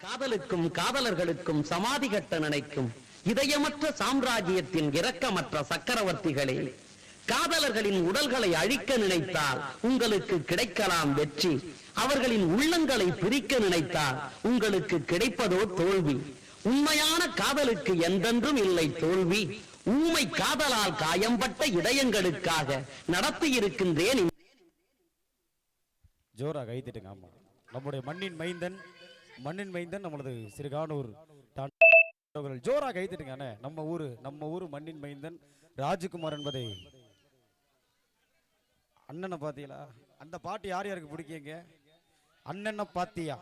காதலுக்கும் காதலர்களுக்கும் சமாதி கட்ட நினைக்கும் இதயமற்ற சாம்ராஜ்யத்தின் இரக்கமற்ற சக்கரவர்த்திகளே காதலர்களின் உடல்களை அழிக்க நினைத்தால் உங்களுக்கு கிடைக்கலாம் வெற்றி. அவர்களின் உள்ளங்களை பிரிக்க நினைத்தால் உங்களுக்கு கிடைப்பதோ தோல்வி. உண்மையான காதலுக்கு எந்தென்றும் இல்லை தோல்வி. ஊமை காதலால் காயம்பட்ட இதயங்களுக்காக நடத்தியிருக்கின்றேன். இந்த ஜோரா கைத்திட்டுங்க ஆமா. நம்முடைய மண்ணின் மைந்தன் மண்ணின் மைந்தன் நம்மளது சிறுகானூர் தான். அவர்கள் ஜோரா கைத்திட்டுங்க அண்ணே. நம்ம ஊரு நம்ம ஊரு மண்ணின் மைந்தன் ராஜ்குமார் என்பதை. அண்ணனை பாத்தீங்களா அந்த பாட்டு யார் யாருக்கு பிடிக்குங்க? அண்ணனை பாத்தியா?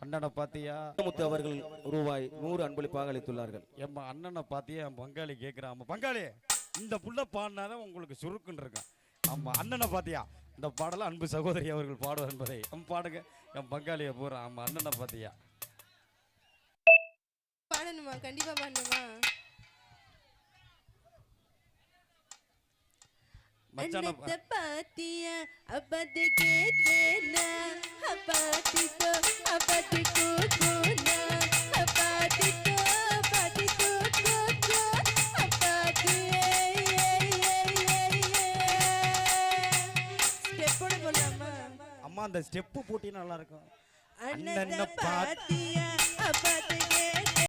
அண்ணனை பாத்தியா? முத்து அவர்கள் ரூபாய் நூறு அன்பளிப்பாக அளித்துள்ளார்கள். எம்மா அண்ணனை பாத்தியா? என் பங்காளி கேட்குறான் பங்காளி இந்த புள்ள பாடினாதான் உங்களுக்கு சுருக்குன்னு இருக்கும். ஆமா அண்ணனை பாத்தியா? இந்த பாடலை அன்பு சகோதரி அவர்கள் பாடுவார் என்பதை நம்ம பாடுங்க. என் பங்காளியை பூரா ஆமா அண்ணனை பாத்தியா? பாடணுமா? கண்டிப்பா பாடணுமா? அன்னத்தை பாத்தியா? அப்பாத்திக்கோ அப்பாத்திக்கோ. அம்மா அந்த ஸ்டெப்பு போட்டி நல்லா இருக்கும். அண்ணனை பாத்- பாத்தியா?